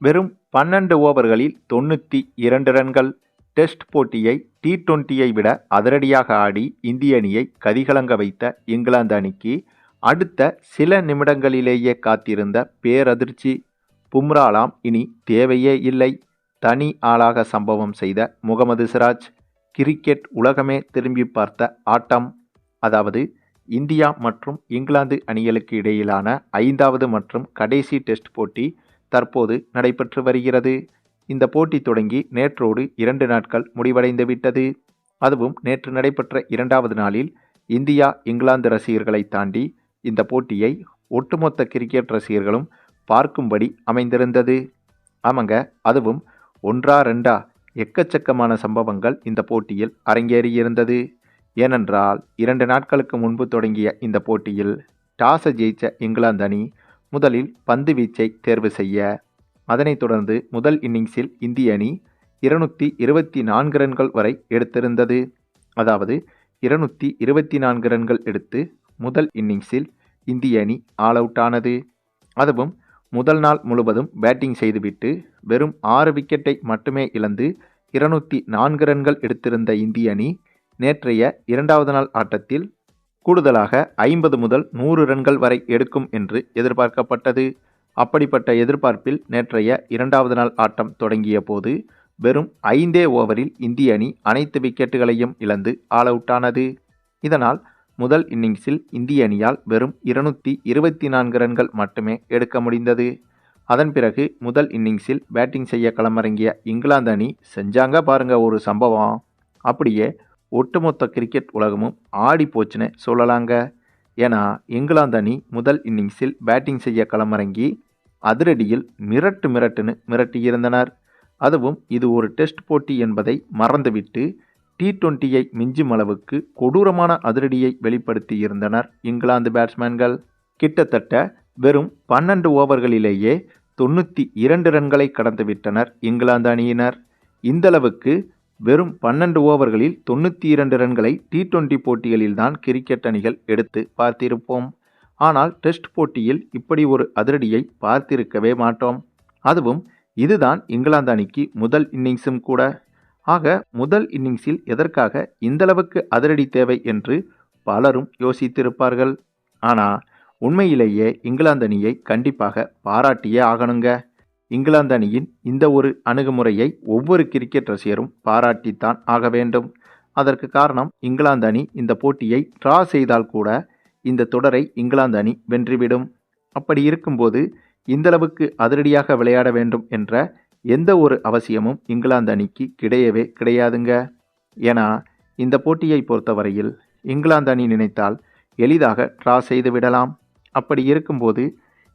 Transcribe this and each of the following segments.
வெறும் பன்னெண்டு ஓவர்களில் தொண்ணூற்றி இரண்டு ரன்கள். டெஸ்ட் போட்டியை டி டுவெண்ட்டியை விட அதிரடியாக ஆடி இந்திய அணியை கதிகலங்க வைத்த இங்கிலாந்து அணிக்கு அடுத்த சில நிமிடங்களிலேயே காத்திருந்த பேரதிர்ச்சி பும்ராலாம் இனி தேவையே இல்லை. தனி ஆளாக சம்பவம் செய்த முகமது சிராஜ் கிரிக்கெட் உலகமே திரும்பி பார்த்த ஆட்டம். அதாவது இந்தியா மற்றும் இங்கிலாந்து அணிகளுக்கு இடையிலான ஐந்தாவது மற்றும் கடைசி டெஸ்ட் போட்டி தற்போது நடைபெற்று வருகிறது. இந்த போட்டி தொடங்கி நேற்றோடு இரண்டு நாட்கள் முடிவடைந்து விட்டது. அதுவும் நேற்று நடைபெற்ற இரண்டாவது நாளில் இந்தியா இங்கிலாந்து ரசிகர்களை தாண்டி இந்த போட்டியை ஒட்டுமொத்த கிரிக்கெட் ரசிகர்களும் பார்க்கும்படி அமைந்திருந்தது. ஆமாங்க அதுவும் ஒன்றா ரெண்டா எக்கச்சக்கமான சம்பவங்கள் இந்த போட்டியில் அரங்கேறியிருந்தது. ஏனென்றால் இரண்டு நாட்களுக்கு முன்பு தொடங்கிய இந்த போட்டியில் டாஸை ஜெயிச்ச இங்கிலாந்து அணி முதலில் பந்து வீச்சை தேர்வு செய்ய. அதனைத் தொடர்ந்து முதல் இன்னிங்ஸில் இந்திய அணி இருநூற்றி இருபத்தி நான்கு ரன்கள் வரை எடுத்திருந்தது. அதாவது இருநூற்றி இருபத்தி நான்கு ரன்கள் எடுத்து முதல் இன்னிங்ஸில் இந்திய அணி ஆல் அவுட் ஆனது. அதுவும் முதல் நாள் முழுவதும் பேட்டிங் செய்துவிட்டு வெறும் ஆறு விக்கெட்டை மட்டுமே இழந்து இருநூற்றி நான்கு ரன்கள் எடுத்திருந்த இந்திய அணி நேற்றைய இரண்டாவது நாள் ஆட்டத்தில் கூடுதலாக ஐம்பது முதல் நூறு ரன்கள் வரை எடுக்கும் என்று எதிர்பார்க்கப்பட்டது. அப்படிப்பட்ட எதிர்பார்ப்பில் நேற்றைய இரண்டாவது நாள் ஆட்டம் தொடங்கிய போது வெறும் ஐந்தே ஓவரில் இந்திய அணி அனைத்து விக்கெட்டுகளையும் இழந்து ஆல் அவுட் ஆனது இதனால் முதல் இன்னிங்ஸில் இந்திய அணியால் வெறும் இருநூற்றி இருபத்தி நான்கு ரன்கள் மட்டுமே எடுக்க முடிந்தது. அதன் பிறகு முதல் இன்னிங்ஸில் பேட்டிங் செய்ய களமிறங்கிய இங்கிலாந்து அணி செஞ்சாங்க பாருங்க ஒரு சம்பவம் அப்படியே ஒட்டுமொத்த கிரிக்கெட் உலகமும் ஆடி போச்சுன்னு சொல்லலாங்க. ஏன்னா இங்கிலாந்து அணி முதல் இன்னிங்ஸில் பேட்டிங் செய்ய களமிறங்கி அதிரடியில் மிரட்டு மிரட்டுன்னு மிரட்டியிருந்தனர் அதுவும் இது ஒரு டெஸ்ட் போட்டி என்பதை மறந்துவிட்டு டி டுவெண்ட்டியை மிஞ்சும் அளவுக்கு கொடூரமான அதிரடியை வெளிப்படுத்தியிருந்தனர் இங்கிலாந்து பேட்ஸ்மேன்கள் கிட்டத்தட்ட வெறும் பன்னெண்டு ஓவர்களிலேயே தொண்ணூற்றி இரண்டு ரன்களை கடந்துவிட்டனர் இங்கிலாந்து அணியினர். இந்தளவுக்கு வெறும் பன்னெண்டு ஓவர்களில் தொண்ணூற்றி இரண்டு ரன்களை டி டுவெண்ட்டி போட்டிகளில்தான் கிரிக்கெட் அணிகள் எடுத்து பார்த்திருப்போம். ஆனால் டெஸ்ட் போட்டியில் இப்படி ஒரு அதிரடியை பார்த்திருக்கவே மாட்டோம். அதுவும் இதுதான் இங்கிலாந்து அணிக்கு முதல் இன்னிங்ஸும் கூட. ஆக முதல் இன்னிங்ஸில் எதற்காக இந்தளவுக்கு அதிரடி தேவை என்று பலரும் யோசித்திருப்பார்கள். ஆனால் உண்மையிலேயே இங்கிலாந்து அணியை கண்டிப்பாக பாராட்டியே ஆகணுங்க. இங்கிலாந்து அணியின் இந்த ஒரு அணுகுமுறையை ஒவ்வொரு கிரிக்கெட் ரசிகரும் பாராட்டித்தான் ஆக வேண்டும். அதற்கு காரணம் இங்கிலாந்து அணி இந்த போட்டியை ட்ரா செய்தால் கூட இந்த தொடரை இங்கிலாந்து அணி வென்றுவிடும். அப்படி இருக்கும்போது இந்தளவுக்கு அதிரடியாக விளையாட வேண்டும் என்ற எந்த ஒரு அவசியமும் இங்கிலாந்து அணிக்கு கிடையவே கிடையாதுங்க. ஏன்னா இந்த போட்டியை பொறுத்தவரையில் இங்கிலாந்து அணி நினைத்தால் எளிதாக ட்ரா செய்து விடலாம். அப்படி இருக்கும்போது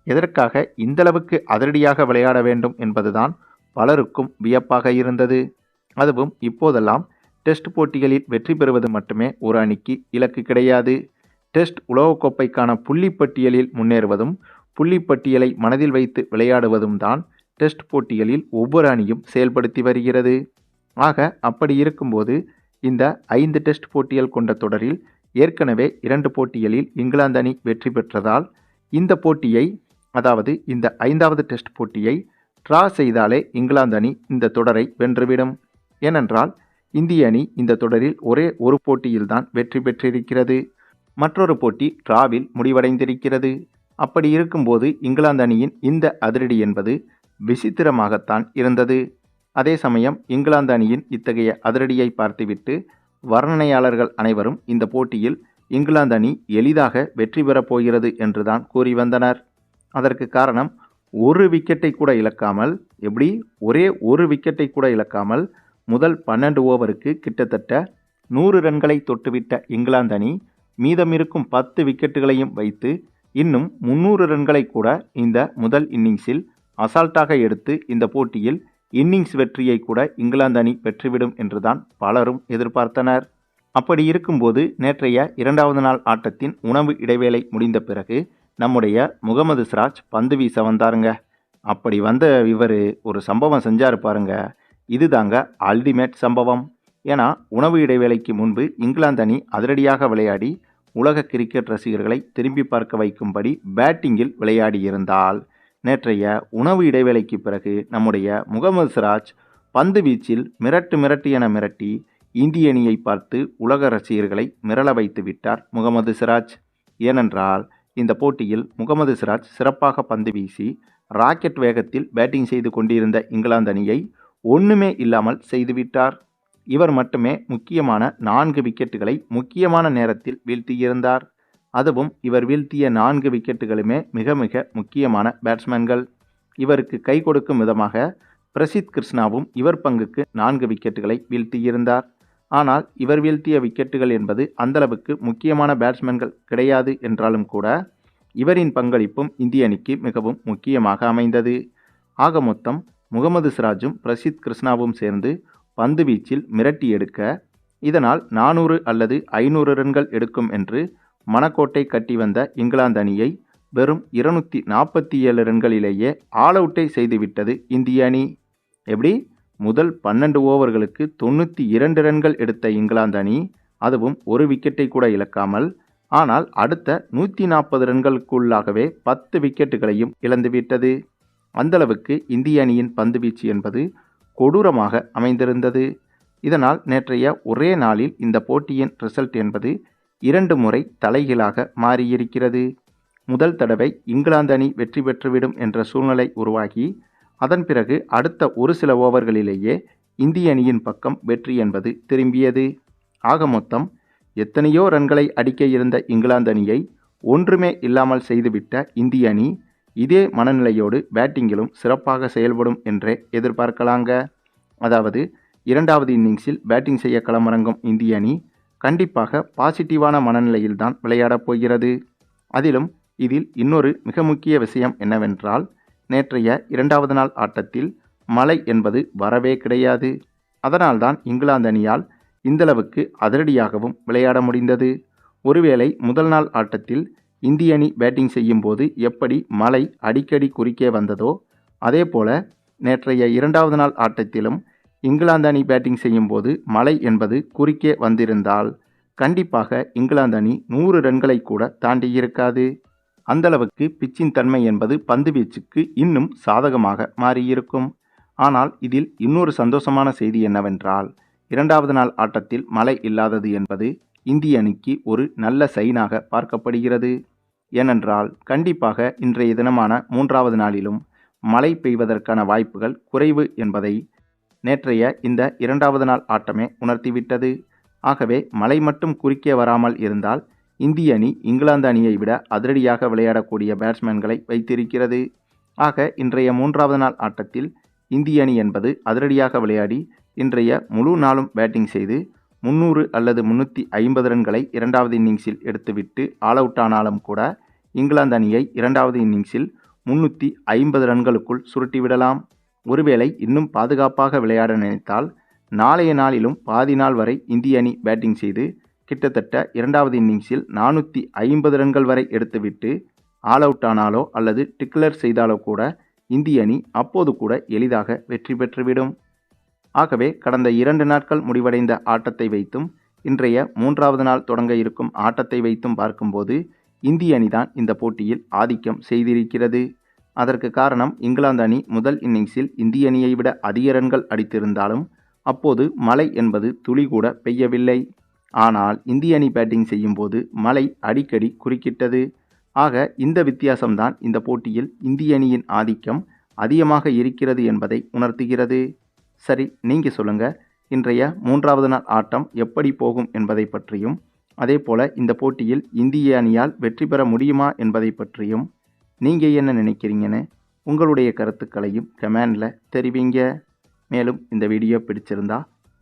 எதற்காக இந்தளவுக்கு அதிரடியாக விளையாட வேண்டும் என்பதுதான் பலருக்கும் வியப்பாக இருந்தது. அதுவும் இப்போதெல்லாம் டெஸ்ட் போட்டிகளில் வெற்றி பெறுவது மட்டுமே ஒரு அணிக்கு இலக்கு கிடையாது. டெஸ்ட் உலகக்கோப்பைக்கான புள்ளிப்பட்டியலில் முன்னேறுவதும் புள்ளிப்பட்டியலை மனதில் வைத்து விளையாடுவதும் தான் டெஸ்ட் போட்டிகளில் ஒவ்வொரு அணியும் செயல்படுத்தி வருகிறது. ஆக அப்படி இருக்கும்போது இந்த ஐந்து டெஸ்ட் போட்டிகள் கொண்ட தொடரில் ஏற்கனவே இரண்டு போட்டிகளில் இங்கிலாந்து அணி வெற்றி பெற்றதால் இந்த போட்டியை அதாவது இந்த ஐந்தாவது டெஸ்ட் போட்டியை ட்ரா செய்தாலே இங்கிலாந்து அணி இந்த தொடரை வென்றுவிடும். ஏனென்றால் இந்திய அணி இந்த தொடரில் ஒரே ஒரு போட்டியில்தான் வெற்றி பெற்றிருக்கிறது. மற்றொரு போட்டி டிராவில் முடிவடைந்திருக்கிறது. அப்படி இருக்கும்போது இங்கிலாந்து அணியின் இந்த அதிரடி என்பது விசித்திரமாகத்தான் இருந்தது. அதே சமயம் இங்கிலாந்து அணியின் இத்தகைய அதிரடியை பார்த்துவிட்டு வர்ணனையாளர்கள் அனைவரும் இந்த போட்டியில் இங்கிலாந்து அணி எளிதாக வெற்றி பெறப் போகிறது என்றுதான் கூறி வந்தனர். அதற்கு காரணம் ஒரு விக்கெட்டை கூட இழக்காமல் எப்படி? ஒரே ஒரு விக்கெட்டை கூட இழக்காமல் முதல் பன்னெண்டு ஓவருக்கு கிட்டத்தட்ட நூறு ரன்களை தொட்டுவிட்ட இங்கிலாந்து அணி மீதமிருக்கும் பத்து விக்கெட்டுகளையும் வைத்து இன்னும் முன்னூறு ரன்களை கூட இந்த முதல் இன்னிங்ஸில் அசால்ட்டாக எடுத்து இந்த போட்டியில் இன்னிங்ஸ் வெற்றியை கூட இங்கிலாந்து அணி பெற்றுவிடும் என்றுதான் பலரும் எதிர்பார்த்தனர். அப்படி இருக்கும்போது நேற்றைய இரண்டாவது நாள் ஆட்டத்தின் உணவு இடைவேளை முடிந்த பிறகு நம்முடைய முகமது சிராஜ் பந்து வீச வந்தாருங்க. அப்படி வந்த இவர் ஒரு சம்பவம் செஞ்சார் பாருங்க. இதுதாங்க அல்டிமேட் சம்பவம். ஏன்னா உணவு இடைவேளைக்கு முன்பு இங்கிலாந்து அணி அதிரடியாக விளையாடி உலக கிரிக்கெட் ரசிகர்களை திரும்பி பார்க்க வைக்கும்படி பேட்டிங்கில் விளையாடியிருந்தால் நேற்றைய உணவு இடைவேளைக்கு பிறகு நம்முடைய முகமது சிராஜ் பந்து வீச்சில் மிரட்டு மிரட்டு என மிரட்டி இந்திய அணியை பார்த்து உலக ரசிகர்களை மிரள வைத்து விட்டார் முகமது சிராஜ். ஏனென்றால் இந்த போட்டியில் முகமது சிராஜ் சிறப்பாக பந்து வீசி ராக்கெட் வேகத்தில் பேட்டிங் செய்து கொண்டிருந்த இங்கிலாந்து அணியை ஒன்றுமே இல்லாமல் செய்துவிட்டார் இவர் மட்டுமே முக்கியமான நான்கு விக்கெட்டுகளை முக்கியமான நேரத்தில் வீழ்த்தியிருந்தார். அதுவும் இவர் வீழ்த்திய நான்கு விக்கெட்டுகளுமே மிக மிக முக்கியமான பேட்ஸ்மேன்கள். இவருக்கு கை கொடுக்கும் விதமாக பிரசித் கிருஷ்ணாவும் இவர் பங்குக்கு நான்கு விக்கெட்டுகளை வீழ்த்தியிருந்தார். ஆனால் இவர் வீழ்த்திய விக்கெட்டுகள் என்பது அந்தளவுக்கு முக்கியமான பேட்ஸ்மேன்கள் கிடையாது என்றாலும் கூட இவரின் பங்களிப்பும் இந்திய அணிக்கு மிகவும் முக்கியமாக அமைந்தது. ஆக மொத்தம் முகமது சிராஜும் பிரசித் கிருஷ்ணாவும் சேர்ந்து பந்து வீச்சில் மிரட்டி எடுக்க இதனால் நானூறு அல்லது ஐநூறு ரன்கள் எடுக்கும் என்று மணக்கோட்டை கட்டி வந்த இங்கிலாந்து அணியை வெறும் இருநூற்றி நாற்பத்தி ஏழு ரன்களிலேயே ஆல் அவுட்டை செய்துவிட்டது இந்திய அணி. எப்படி? முதல் பன்னெண்டு ஓவர்களுக்கு தொண்ணூற்றி இரண்டு ரன்கள் எடுத்த இங்கிலாந்து அணி அதுவும் ஒரு விக்கெட்டை கூட இழக்காமல் ஆனால் அடுத்த நூற்றி நாற்பது ரன்களுக்குள்ளாகவே பத்து விக்கெட்டுகளையும் இழந்துவிட்டது அந்தளவுக்கு இந்திய அணியின் பந்துவீச்சு என்பது கொடூரமாக அமைந்திருந்தது. இதனால் நேற்றைய ஒரே நாளில் இந்த போட்டியின் ரிசல்ட் என்பது இரண்டு முறை தலைகீழாக மாறியிருக்கிறது. முதல் தடவை இங்கிலாந்து அணி வெற்றி பெற்றுவிடும் என்ற சூழ்நிலை உருவாகி அதன் பிறகு அடுத்த ஒரு சில ஓவர்களிலேயே இந்திய அணியின் பக்கம் வெற்றி என்பது திரும்பியது. ஆக மொத்தம் எத்தனையோ ரன்களை அடிக்க இருந்த இங்கிலாந்து அணியை ஒன்றுமே இல்லாமல் செய்துவிட்ட இந்திய அணி இதே மனநிலையோடு பேட்டிங்கிலும் சிறப்பாக செயல்படும் என்றே எதிர்பார்க்கலாங்க. அதாவது இரண்டாவது இன்னிங்ஸில் பேட்டிங் செய்ய களமிறங்கும் இந்திய அணி கண்டிப்பாக பாசிட்டிவான மனநிலையில்தான் விளையாடப் போகிறது. அதிலும் இதில் இன்னொரு மிக முக்கிய விஷயம் என்னவென்றால் நேற்றைய இரண்டாவது நாள் ஆட்டத்தில் மழை என்பது வரவே கிடையாது. அதனால்தான் இங்கிலாந்து அணியால் இந்தளவுக்கு அதிரடியாகவும் விளையாட முடிந்தது. ஒருவேளை முதல் நாள் ஆட்டத்தில் இந்திய அணி பேட்டிங் செய்யும்போது எப்படி மழை அடிக்கடி குறுக்கே வந்ததோ அதே போல நேற்றைய இரண்டாவது நாள் ஆட்டத்திலும் இங்கிலாந்து அணி பேட்டிங் செய்யும்போது மழை என்பது குறுக்கே வந்திருந்தால் கண்டிப்பாக இங்கிலாந்து அணி நூறு ரன்களை கூட தாண்டியிருக்காது அந்தளவுக்கு பிச்சின் தன்மை என்பது பந்து வீச்சுக்கு இன்னும் சாதகமாக மாறியிருக்கும். ஆனால் இதில் இன்னொரு சந்தோஷமான செய்தி என்னவென்றால் இரண்டாவது நாள் ஆட்டத்தில் மழை இல்லாதது என்பது இந்திய அணிக்கு ஒரு நல்ல சைனாக பார்க்கப்படுகிறது. ஏனென்றால் கண்டிப்பாக இன்றைய தினமான மூன்றாவது நாளிலும் மழை பெய்வதற்கான வாய்ப்புகள் குறைவு என்பதை நேற்றைய இந்த இரண்டாவது நாள் ஆட்டமே உணர்த்திவிட்டது. ஆகவே மழை மட்டும் குறுக்கே வராமல் இருந்தால் இந்திய அணி இங்கிலாந்து அணியை விட அதிரடியாக விளையாடக்கூடிய பேட்ஸ்மேன்களை வைத்திருக்கிறது. ஆக இன்றைய மூன்றாவது நாள் ஆட்டத்தில் இந்திய அணி என்பது அதிரடியாக விளையாடி இன்றைய முழு நாளும் பேட்டிங் செய்து முந்நூறு அல்லது முன்னூற்றி ஐம்பது ரன்களை இரண்டாவது இன்னிங்ஸில் எடுத்துவிட்டு ஆல் அவுட் ஆனாலும் கூட இங்கிலாந்து அணியை இரண்டாவது இன்னிங்ஸில் முன்னூற்றி ஐம்பது ரன்களுக்குள் சுருட்டிவிடலாம் ஒருவேளை இன்னும் பாதுகாப்பாக விளையாட நினைத்தால் நாளைய நாளிலும் பாதி நாள் வரை இந்திய அணி பேட்டிங் செய்து கிட்டத்தட்ட இரண்டாவது இன்னிங்ஸில் நானூற்றி ஐம்பது ரன்கள் வரை எடுத்துவிட்டு ஆல் அவுட் ஆனாலோ அல்லது டிக்ளர் செய்தாலோ கூட இந்திய அணி அப்போது கூட எளிதாக வெற்றி பெற்றுவிடும். ஆகவே கடந்த இரண்டு நாட்கள் முடிவடைந்த ஆட்டத்தை வைத்தும் இன்றைய மூன்றாவது நாள் தொடங்க இருக்கும் ஆட்டத்தை வைத்தும் பார்க்கும்போது இந்திய அணிதான் இந்த போட்டியில் ஆதிக்கம் செய்திருக்கிறது. அதற்கு காரணம் இங்கிலாந்து அணி முதல் இன்னிங்ஸில் இந்திய அணியை விட அதிக ரன்கள் அடித்திருந்தாலும் அப்போது மழை என்பது துளி கூட பெய்யவில்லை. ஆனால் இந்திய அணி பேட்டிங் செய்யும்போது மழை அடிக்கடி குறுக்கிட்டது. ஆக இந்த வித்தியாசம்தான் இந்த போட்டியில் இந்திய அணியின் ஆதிக்கம் அதிகமாக இருக்கிறது என்பதை உணர்த்துகிறது. சரி நீங்கள் சொல்லுங்கள் இன்றைய மூன்றாவது நாள் ஆட்டம் எப்படி போகும் என்பதை பற்றியும் அதே போல் இந்த போட்டியில் இந்திய அணியால் வெற்றி பெற முடியுமா என்பதை பற்றியும் நீங்கள் என்ன நினைக்கிறீங்கன்னு உங்களுடைய கருத்துக்களையும் கமெண்டில் தெரிவிங்க. மேலும் இந்த வீடியோ பிடிச்சிருந்தா